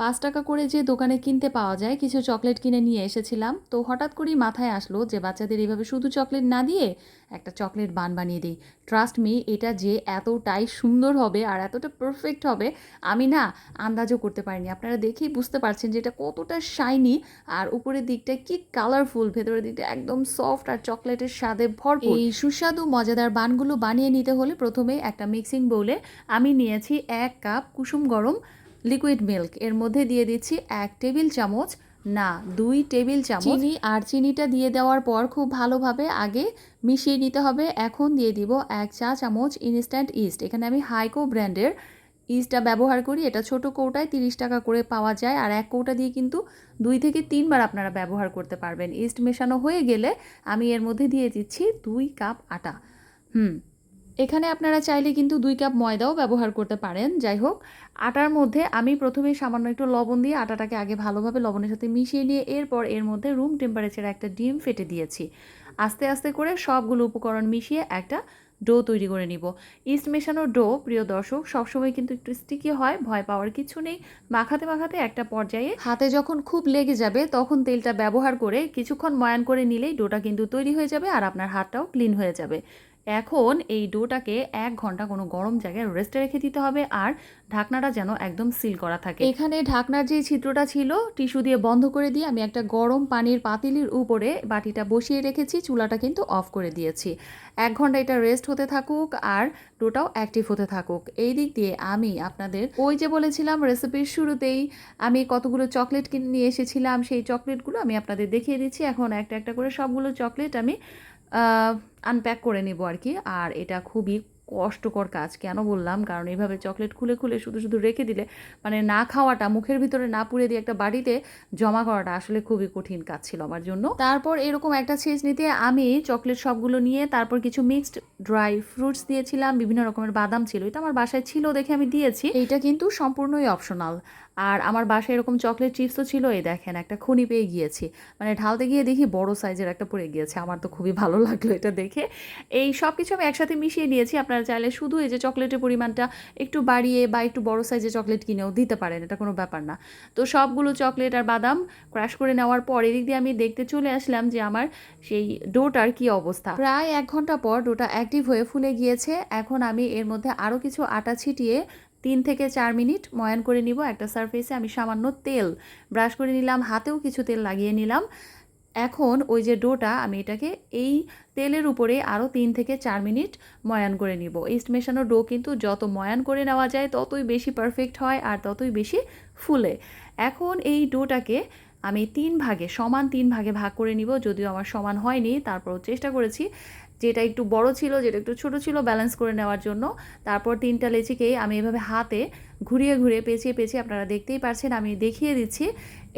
পাঁচ টাকা করে যে দোকানে কিনতে পাওয়া যায়, কিছু চকলেট কিনে নিয়ে এসেছিলাম। তো হঠাৎ করেই মাথায় আসলো যে বাচ্চাদের এইভাবে শুধু চকলেট না দিয়ে একটা চকলেট বান বানিয়ে দিই। ট্রাস্ট মি এটা যে এতটাই সুন্দর হবে আর এতটা পারফেক্ট হবে, আমি না আন্দাজও করতে পারিনি। আপনারা দেখেই বুঝতে পারছেন যে এটা কতটা শাইনি আর উপরের দিকটা কি কালারফুল ভেতরের দিকটা একদম সফট আর চকলেটের স্বাদে ভরপুর। এই সুস্বাদু, মজাদার বানগুলো বানিয়ে নিতে হলে প্রথমে একটা মিক্সিং বোলে আমি নিয়েছি এক কাপ কুসুম গরম লিকুইড মিল্ক। এর মধ্যে দিয়ে দিচ্ছি এক টেবিল চামচ, না, দুই টেবিল চামচ। চিনি আর চিনিটা দিয়ে দেওয়ার পর খুব ভালোভাবে আগে মিশিয়ে নিতে হবে। এখন দিয়ে দিব এক চা চামচ ইনস্ট্যান্ট ইস্ট এখানে আমি হাইকো ব্র্যান্ডের ইস্টটা ব্যবহার করি। এটা ছোট কৌটায় তিরিশ টাকা করে পাওয়া যায়। আর এক কৌটা দিয়ে কিন্তু দুই থেকে তিনবার আপনারা ব্যবহার করতে পারবেন। ইস্ট মেশানো হয়ে গেলে আমি এর মধ্যে দিয়ে দিচ্ছি দুই কাপ আটা। হুম এখানে আপনারা চাইলে কিন্তু দুই কাপ ময়দাও ব্যবহার করতে পারেন, যাই হোক। আটার মধ্যে আমি প্রথমে সামান্য একটু লবণ দিয়ে আটাটাকে আগে ভালোভাবে লবণের সাথে মিশিয়ে নিয়ে এরপর এর মধ্যে রুম টেম্পারেচারে একটা ডিম ফেটে দিয়েছি। আস্তে আস্তে করে সবগুলো উপকরণ মিশিয়ে একটা ডো তৈরি করে নিব। ইস্ট মেশানো ডো প্রিয় দর্শক, সবসময় কিন্তু একটু স্টিকি হয়, ভয় পাওয়ার কিছু নেই। মাখাতে মাখাতে একটা পর্যায়ে হাতে যখন খুব লেগে যাবে, তখন তেলটা ব্যবহার করে কিছুক্ষণ ময়ান করে নিলেই ডোটা কিন্তু তৈরি হয়ে যাবে আর আপনার হাতটাও ক্লিন হয়ে যাবে। এখন এই ডোটাকে এক ঘণ্টা কোনো গরম জায়গায় রেস্টে রেখে দিতে হবে আর ঢাকনাটা যেন একদম সিল করা থাকে। এখানে ঢাকনার যে ছিদ্রটা ছিল, টিস্যু দিয়ে বন্ধ করে দিয়ে আমি একটা গরম পানির পাতিলির উপরে বাটিটা বসিয়ে রেখেছি, চুলাটা কিন্তু অফ করে দিয়েছি। এক ঘণ্টা এটা রেস্ট হতে থাকুক আর ডোটাও অ্যাক্টিভ হতে থাকুক। এই দিক দিয়ে আমি আপনাদের ওই যে বলেছিলাম রেসিপির শুরুতেই, আমি কতগুলো চকলেট কিনে নিয়ে এসেছিলাম, সেই চকলেটগুলো আমি আপনাদের দেখিয়ে দিচ্ছি। এখন একটা একটা করে সবগুলো চকলেট আমি আনপ্যাক করে নেব আর কি। আর এটা খুবই কষ্টকর কাজ, কেন বললাম? কারণ এইভাবে চকলেট খুলে খুলে শুধু শুধু রেখে দিলে মানে না খাওয়াটা, মুখের ভিতরে না পুড়ে দিয়ে একটা বাড়িতে জমা করাটা আসলে খুবই কঠিন কাজ ছিল আমার জন্য। তারপর এরকম একটা ছেঁচ নিতে আমি চকলেট সবগুলো নিয়ে তারপর কিছু মিক্সড ড্রাই ফ্রুটস দিয়েছিলাম, বিভিন্ন রকমের বাদাম ছিল, এটা আমার বাসায় ছিল দেখে আমি দিয়েছি। এইটা কিন্তু সম্পূর্ণই অপশনাল আর আমার বাসায় এরকম চকলেট চিপসও ছিল, এই দেখেন, একটা খুনি পেয়ে গিয়েছি। মানে ঢালতে গিয়ে দেখি বড় সাইজের একটা পড়ে গিয়েছে, আমার তো খুবই ভালো লাগল এটা দেখে। এই সব কিছু আমি একসাথে মিশিয়ে নিয়েছি, আপনারা চাইলে শুধু এই যে চকলেটের পরিমাণটা একটু বাড়িয়ে বা একটু বড় সাইজের চকলেট কিনেও দিতে পারেন, এটা কোনো ব্যাপার না। তো সবগুলো চকলেট আর বাদাম ক্রাশ করে নেওয়ার পর এদিক দিয়ে আমি দেখতে চলে আসলাম যে আমার সেই ডোটার কি অবস্থা। প্রায় এক ঘণ্টা পর ডোটা অ্যাক্টিভ হয়ে ফুলে গিয়েছে, এখন আমি এর মধ্যে আরও কিছু আটা ছিটিয়ে তিন থেকে চার মিনিট ময়ান করে নিব একটা সারফেসে আমি সামান্য তেল ব্রাশ করে নিলাম, হাতেও কিছু তেল লাগিয়ে নিলাম। এখন ওই যে ডোটা আমি এটাকে এই তেলের উপরে আরও তিন থেকে চার মিনিট ময়ান করে নিব। ইস্ট মেশানো ডো কিন্তু যত ময়ান করে নেওয়া যায়, ততই বেশি পারফেক্ট হয় আর ততই বেশি ফুলে। এখন এই ডোটাকে আমি তিন ভাগে, সমান তিন ভাগে ভাগ করে নিব। যদিও আমার সমান হয়নি তারপর চেষ্টা করেছি। যেটা একটু বড় ছিল, যেটা একটু ছোট ছিল ব্যালেন্স করে নেওয়ার জন্য। তারপর তিনটা লেচিকেই আমি এভাবে হাতে ঘুরিয়ে ঘুরিয়ে পেঁচিয়ে পেঁচিয়ে আপনারা দেখতেই পারছেন, আমি দেখিয়ে দিচ্ছি।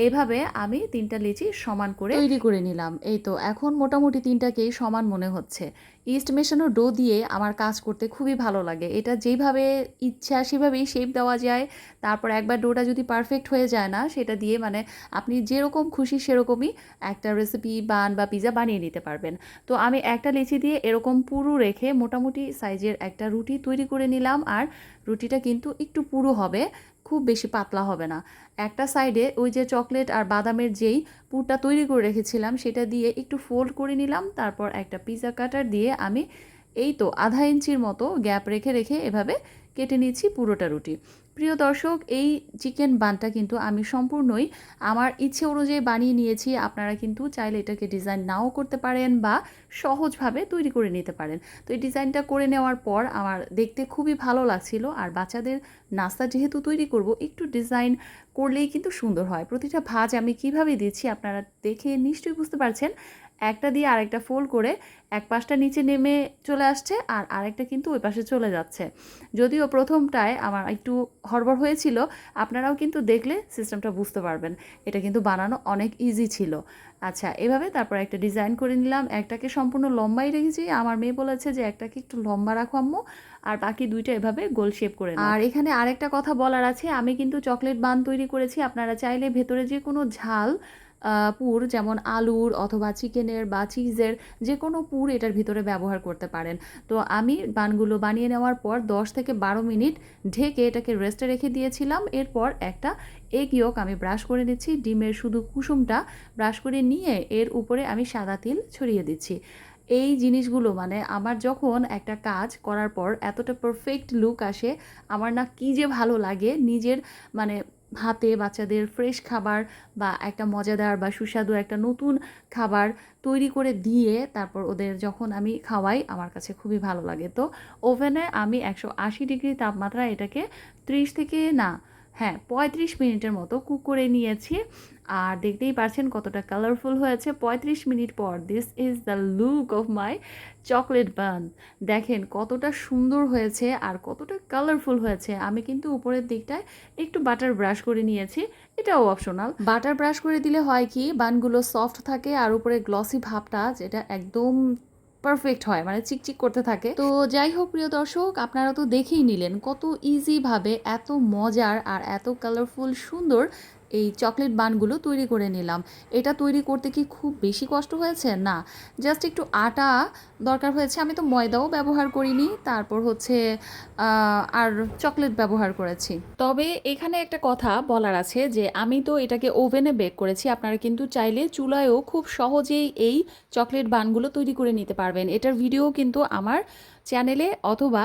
এইভাবে আমি তিনটা লিচি সমান করে তৈরি করে নিলাম। এই তো, এখন মোটামুটি তিনটাকেই সমান মনে হচ্ছে। ইস্ট মেশানো ডো দিয়ে আমার কাজ করতে খুবই ভালো লাগে। এটা যেভাবে ইচ্ছা সেভাবেই শেপ দেওয়া যায়। তারপর একবার ডোটা যদি পারফেক্ট হয়ে যায় না, সেটা দিয়ে মানে আপনি যেরকম খুশি সেরকমই একটা রেসিপি বান বা পিজা বানিয়ে নিতে পারবেন। তো আমি একটা লিচি দিয়ে এরকম পুরু রেখে মোটামুটি সাইজের একটা রুটি তৈরি করে নিলাম। আর রুটিটা কিন্তু একটু পুরো হবে, খুব বেশি পাতলা হবে না। একটা সাইডে ওই যে চকলেট আর বাদামের যেই পুরটা তৈরি করে রেখেছিলাম, সেটা দিয়ে একটু ফোল্ড করে নিলাম, তারপর একটা পিজা কাটার দিয়ে আমি এই তো আধা ইঞ্চির মতো গ্যাপ রেখে রেখে এভাবে কেটে নিচ্ছি পুরোটা রুটি। প্রিয় দর্শক, এই চিকেন বানটা কিন্তু আমি সম্পূর্ণই আমার ইচ্ছে অনুযায়ী বানিয়ে নিয়েছি। আপনারা কিন্তু চাইলে এটাকে ডিজাইন নাও করতে পারেন বা সহজভাবে তৈরি করে নিতে পারেন। তো এই ডিজাইনটা করে নেওয়ার পর আমার দেখতে খুবই ভালো লাগছিল। আর বাচ্চাদের নাস্তা যেহেতু তৈরি করব, একটু ডিজাইন করলেই কিন্তু সুন্দর হয়। প্রতিটা ভাজ আমি কীভাবে দিচ্ছি আপনারা দেখে নিশ্চয়ই বুঝতে পারছেন। একটা দিয়ে আরেকটা ফোল্ড করে এক পাশটা নিচে নেমে চলে আসছে আর আরেকটা কিন্তু ওই পাশে চলে যাচ্ছে। যদিও প্রথমটায় আমার একটু হড়বড় হয়েছিল, আপনারাও কিন্তু দেখলে সিস্টেমটা বুঝতে পারবেন। এটা কিন্তু বানানো অনেক ইজি ছিল। আচ্ছা এভাবে তারপর একটা ডিজাইন করে নিলাম। একটাকে সম্পূর্ণ লম্বাই রেখেছি। আমার মেয়ে বলেছে যে একটাকে একটু লম্বা রাখো আম্মু, আর বাকি দুইটা এভাবে গোল শেপ করে আর এখানে আরেকটা কথা বলার আছে। আমি কিন্তু চকলেট বান তৈরি করেছি। আপনারা চাইলে ভেতরে যে কোনো ঝাল পুর যেমন আলুর অথবা চিকেনের বা চিজের যে কোনো পুর এটার ভিতরে ব্যবহার করতে পারেন। তো আমি বানগুলো বানিয়ে নেওয়ার পর 10 থেকে বারো মিনিট ঢেকে এটাকে রেস্টে রেখে দিয়েছিলাম। এরপর একটা এগ ইয়ক আমি ব্রাশ করে নিচ্ছি। ডিমের শুধু কুসুমটা ব্রাশ করে নিয়ে এর উপরে আমি সাদা তিল ছড়িয়ে দিচ্ছি। এই জিনিসগুলো মানে আমার যখন একটা কাজ করার পর এতটা পারফেক্ট লুক আসে, আমার না কী যে ভালো লাগে, নিজের মানে হাতে বাচ্চাদের ফ্রেশ খাবার বা একটা মজাদার বা সুস্বাদু একটা নতুন খাবার তৈরি করে দিয়ে তারপর ওদের যখন আমি খাওয়াই, আমার কাছে খুবই ভালো লাগে। তো ওভেনে আমি একশো আশি ডিগ্রি তাপমাত্রা এটাকে ত্রিশ থেকে না হ্যাঁ পঁয়ত্রিশ মিনিটের মতো কুক করে নিয়েছি। আর দেখতেই পারছেন কতটা কালারফুল হয়েছে। পঁয়ত্রিশ মিনিট পর this is the look of my chocolate bun দেখেন কতটা সুন্দর হয়েছে আর কতটা কালারফুল হয়েছে। আমি কিন্তু উপরের দিকটায় একটু বাটার ব্রাশ করে নিয়েছি, এটাও অপশনাল বাটার ব্রাশ করে দিলে হয় কি বানগুলো সফট থাকে আর উপরে গ্লসি ভাবটা যেটা একদম পারফেক্ট হয় মানে চিকচিক করতে থাকে। তো যাই হোক প্রিয় দর্শক, আপনারা তো দেখেই নিলেন কত ইজিভাবে এত মজার আর এত কালারফুল সুন্দর এই চকলেট বানগুলো তৈরি করে নিলাম। এটা তৈরি করতে কি খুব বেশি কষ্ট হয়েছে? না জাস্ট একটু আটা দরকার হয়েছে, আমি তো ময়দাও ব্যবহার করিনি, তারপর হচ্ছে আর চকলেট ব্যবহার করেছি। তবে এখানে একটা কথা বলার আছে যে, আমি তো এটাকে ওভেনে বেক করেছি, আপনারা কিন্তু চাইলে চুলায়ও খুব সহজেই এই চকলেট বানগুলো তৈরি করে নিতে পারবেন। এটার ভিডিও কিন্তু আমার চ্যানেলে অথবা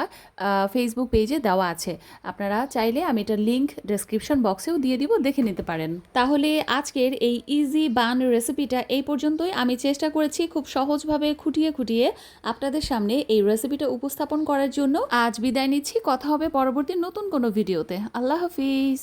ফেসবুক পেজে দেওয়া আছে। আপনারা চাইলে আমি এটার লিঙ্ক ডেসক্রিপশন বক্সেও দিয়ে দিব, দেখে নিতে পারেন। তাহলে আজকের এই ইজি বান রেসিপিটা এই পর্যন্তই। আমি চেষ্টা করেছি খুব সহজভাবে খুঁটিয়ে খুঁটিয়ে আপনাদের সামনে এই রেসিপিটা উপস্থাপন করার জন্য আজ বিদায় নিচ্ছি। কথা হবে পরবর্তী নতুন কোনো ভিডিওতে আল্লাহ হাফিজ।